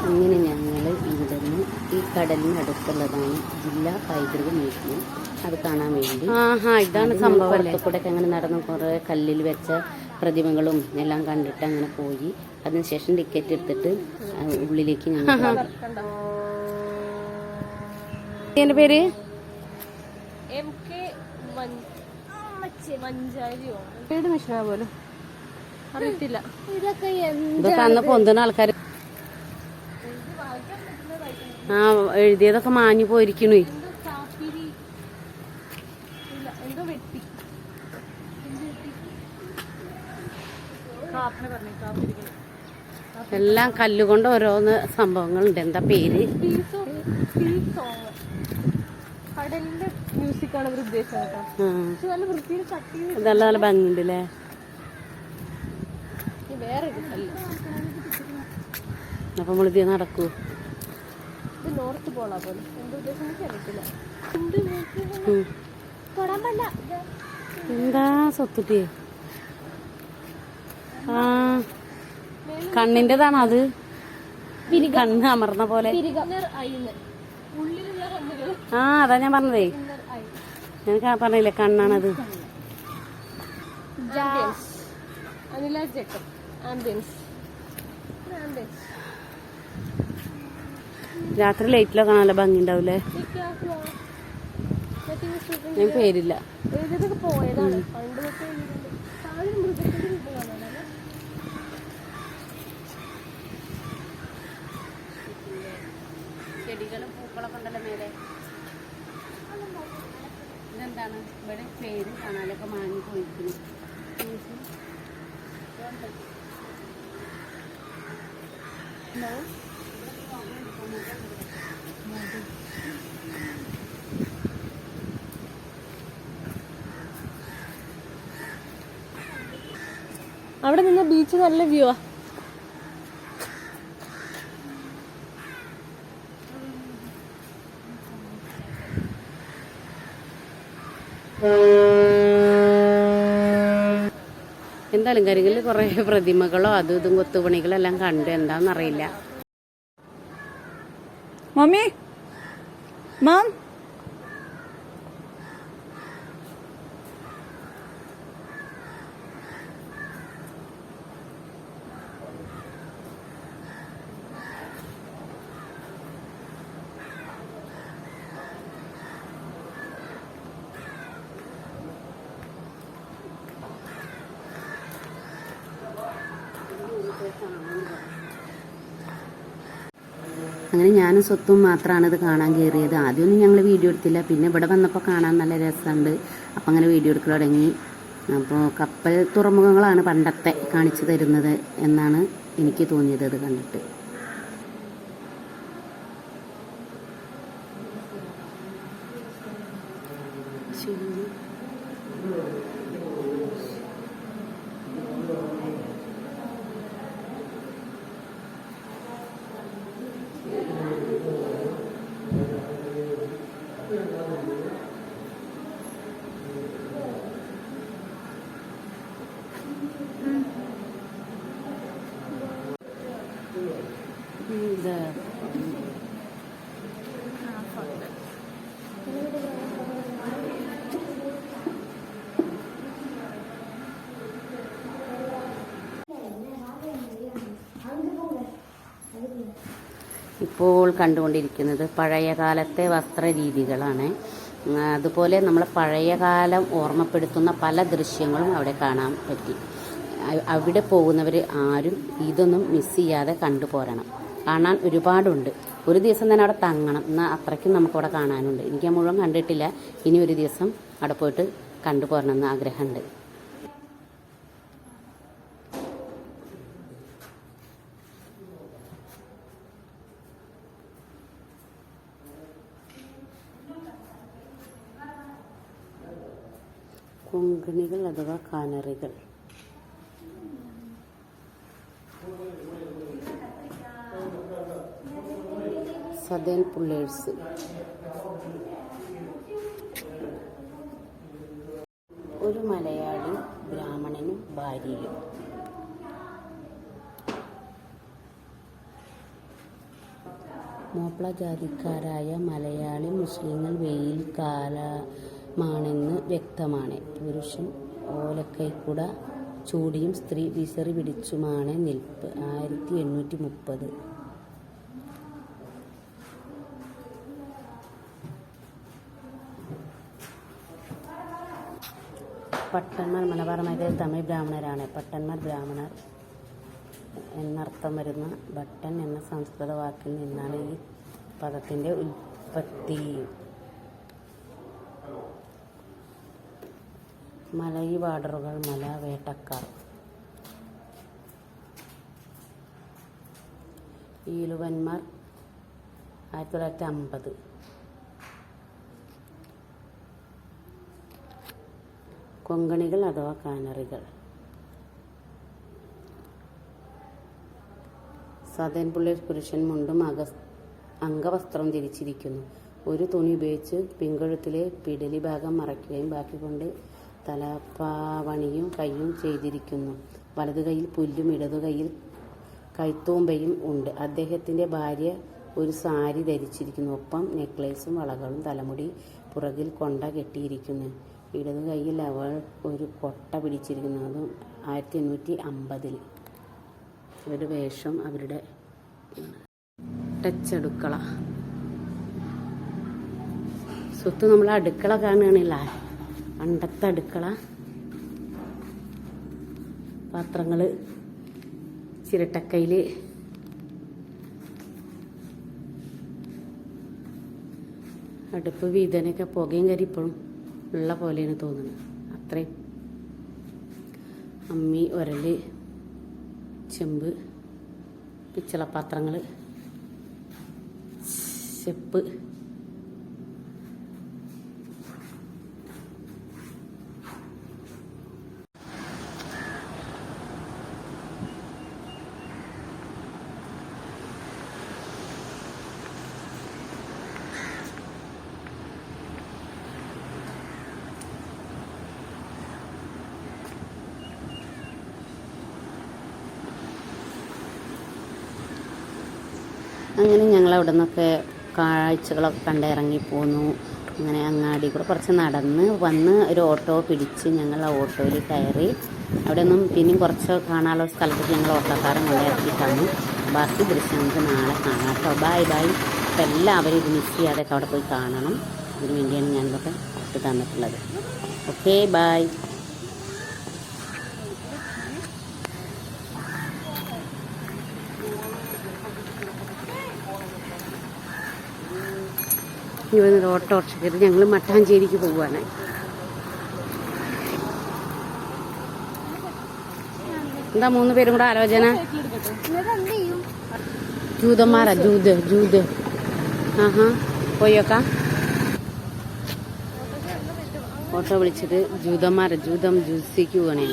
അങ്ങനെ ഞങ്ങൾ ഇവിടുന്ന് ഈ കടലിനടുത്തുള്ളതാണ് ജില്ലാ പൈതൃക മ്യൂസിയം അത് കാണാൻ വേണ്ടി. ആഹാ ഇതാണ് സംഭവം കൂടെ അങ്ങനെ നടന്ന് കുറേ കല്ലിൽ വെച്ച പ്രതിമകളും എല്ലാം കണ്ടിട്ട് അങ്ങനെ പോയി. അതിനുശേഷം ടിക്കറ്റ് എടുത്തിട്ട് ഉള്ളിലേക്ക് ഞങ്ങൾ. എന്റെ പേര്? എം കെ മഞ്ചാരിയോ? പോലും. അറിയത്തില്ല. ഇതൊക്കെ ഇതൊക്കെ അന്ന് പൊന്തുന്ന ആൾക്കാർ ആ എഴുതിയതൊക്കെ മാഞ്ഞു പോയിരിക്കണു. എല്ലാം കല്ലുകൊണ്ട് ഓരോന്ന് സംഭവങ്ങളുണ്ട്. എന്താ പേര്? ഇതല്ല നല്ല ഭംഗിയുണ്ട് അല്ലേ അപ്പൊ നമ്മളിത് നടക്കൂ ഇത് നോർത്ത് പോളാ പോലെ. എന്തോ ഉദ്ദേശം എന്ത് നോക്കി ഉം. തൊടാൻ പറ്റില്ല എന്താ സ്വത്തുട്ടിയെ ആ കണ്ണിന്റെതാണ് അത്? കണ്ണ് അമർന്ന പോലെ. ആ അതാ ഞാൻ പറഞ്ഞതേ. ഞാൻ പറഞ്ഞില്ലേ കണ്ണാണത്. ആംബിയൻസ്. ആംബിയൻസ്. രാത്രി ലൈറ്റിലൊക്കെ നല്ല ഭംഗി ഉണ്ടാവൂലേ ഞാൻ പേരില്ല. ചെടികളും പൂക്കളൊക്കെ ഉണ്ടല്ലോ മേലെ. ഇതെന്താണ്? ഇവിടെ പേര് കാണാനൊക്കെ മാങ്ങി പോയിരിക്കുന്നു അവിടെ നിന്ന് ബീച്ച് നല്ല വ്യൂ ആ. എന്തായാലും കരികളിൽ കുറേ പ്രതിമകളോ അതും ഇതും കൊത്തുപണികളോ എല്ലാം കണ്ടു എന്താണെന്നറിയില്ല Mommy? Mom? അങ്ങനെ ഞാനും സ്വത്തും മാത്രമാണ് ഇത് കാണാൻ കയറിയത് ആദ്യമൊന്നും ഞങ്ങൾ വീഡിയോ എടുത്തില്ല. പിന്നെ ഇവിടെ വന്നപ്പോൾ കാണാൻ നല്ല രസമുണ്ട് അപ്പം അങ്ങനെ വീഡിയോ എടുക്കൽ തുടങ്ങി. അപ്പോൾ കപ്പൽ തുറമുഖങ്ങളാണ് പണ്ടത്തെ കാണിച്ചു തരുന്നത് എന്നാണ് എനിക്ക് തോന്നിയത് അത് കണ്ടിട്ട്. ഇത് ഇപ്പോൾ കണ്ടുകൊണ്ടിരിക്കുന്നത് പഴയകാലത്തെ വസ്ത്രരീതികളാണ്. അതുപോലെ നമ്മൾ പഴയകാലം ഓർമ്മപ്പെടുത്തുന്ന പല ദൃശ്യങ്ങളും അവിടെ കാണാൻ പറ്റി. അവിടെ പോകുന്നവർ ആരും ഇതൊന്നും മിസ് ചെയ്യാതെ കണ്ടുപോരണം. കാണാൻ ഒരുപാടുണ്ട്. ഒരു ദിവസം തന്നെ അവിടെ തങ്ങണം. എന്നാൽ അത്രയ്ക്കും നമുക്കവിടെ കാണാനുണ്ട്. എനിക്ക് മുഴുവൻ കണ്ടിട്ടില്ല. ഇനി ഒരു ദിവസം അവിടെ പോയിട്ട് കണ്ടുപോരണം എന്ന് ആഗ്രഹമുണ്ട്. കൊങ്കണികൾ അഥവാ കാനറികൾ. സദേൻ പുള്ളേഴ്സ് ഒരു മലയാളി ബ്രാഹ്മണനും ഭാര്യയും. മോപ്ല ജാതിക്കാരായ മലയാളി മുസ്ലിങ്ങൾ വെയിൽ കാലമാണെന്ന് വ്യക്തമാണ്. പുരുഷൻ ഓലക്കൈക്കുട ചൂടിയും സ്ത്രീ വിസറി പിടിച്ചുമാണ് നിൽപ്പ്. ആയിരത്തി എണ്ണൂറ്റി മുപ്പത്. പട്ടന്മാർ മലബാർ മേഖലയിൽ തമിഴ് ബ്രാഹ്മണരാണ്. പട്ടന്മാർ ബ്രാഹ്മണർ എന്നർത്ഥം വരുന്ന ഭട്ടൻ എന്ന സംസ്കൃത വാക്കിൽ നിന്നാണ് ഈ പദത്തിന്റെ ഉൽപ്പത്തി. മലയി വാടറുകൾ മല വേട്ടക്കാർ. ഈലുവന്മാർ ആയിരത്തി തൊള്ളായിരത്തി അമ്പത്. കൊങ്കണികൾ അഥവാ കാനറികൾ. സതൻപുള്ളി പുരുഷൻ മുണ്ടും അക അംഗവസ്ത്രം ധരിച്ചിരിക്കുന്നു. ഒരു തുണി ഉപയോഗിച്ച് പിങ്കുഴുത്തിലെ പിടലി ഭാഗം മറയ്ക്കുകയും ബാക്കി കൊണ്ട് തലപ്പാവണിയും കൈയും ചെയ്തിരിക്കുന്നു. വലതു കൈയിൽ പുല്ലും ഇടതു കൈയിൽ കൈത്തൂമ്പയും ഉണ്ട്. അദ്ദേഹത്തിന്റെ ഭാര്യ ഒരു സാരി ധരിച്ചിരിക്കുന്നു. ഒപ്പം നെക്ലേസും വളകളും തലമുടി പുറകിൽ കൊണ്ട കെട്ടിയിരിക്കുന്നു. ഇടതു കൈയിൽ അവൾ ഒരു കൊട്ട പിടിച്ചിരിക്കുന്നു. അതും ആയിരത്തി എണ്ണൂറ്റി അമ്പതിൽ ഒരു വേഷം അവരുടെ ടച്ച് അടുക്കള. സ്വത്ത് നമ്മൾ അടുക്കള കാണുകയാണില്ല പണ്ടത്തെ അടുക്കള. പാത്രങ്ങൾ ചിരട്ടക്കയിൽ അടുപ്പ് വീതനൊക്കെ പുകയും കരി ഇപ്പോഴും. ഉള്ള പോലെയാണ് തോന്നുന്നത്. അത്രയും. അമ്മി ഉരൽ ചെമ്പ് പിച്ചളപാത്രങ്ങൾ ചെപ്പ് അങ്ങനെ ഞങ്ങൾ അവിടെ നിന്നൊക്കെ കാഴ്ചകളൊക്കെ കണ്ടിറങ്ങി പോന്നു. അങ്ങനെ അങ്ങാടി കൂടെ കുറച്ച് നടന്ന് വന്ന് ഒരു ഓട്ടോ പിടിച്ച് ഞങ്ങൾ ആ ഓട്ടോയിൽ കയറി. അവിടെ നിന്നും പിന്നെയും കുറച്ച് കാണാനുള്ള സ്ഥലത്തേക്ക് ഞങ്ങൾ ഓട്ടോക്കാരൻ കൊണ്ടിറക്കി ഇറക്കിയിട്ടാണ്. ബാക്കി ദൃശ്യം നമുക്ക് നാളെ കാണാം കേട്ടോ. ബായ് ബായ് അപ്പം എല്ലാവരും ഇത് മിസ് ചെയ്യാതെയൊക്കെ അവിടെ പോയി കാണണം. അതിന് വേണ്ടിയാണ് ഞാനിതൊക്കെ ഇട്ട് തന്നിട്ടുള്ളത്. ഓക്കെ ബൈ ഇവിടെ നിന്ന് ഓട്ടോറിക്ഷ കയറി ഞങ്ങൾ മട്ടാഞ്ചേരിക്ക് പോകുവാനായി എന്താ മൂന്ന് പേരും കൂടെ ആലോചന? ജൂതന്മാരാ ജൂത് ജൂത്. ആഹാ പോയോക്കാം. ഓട്ടോ വിളിച്ചിട്ട് ജൂതന്മാരാ ജൂതം ജൂസിക്ക് പോകണേ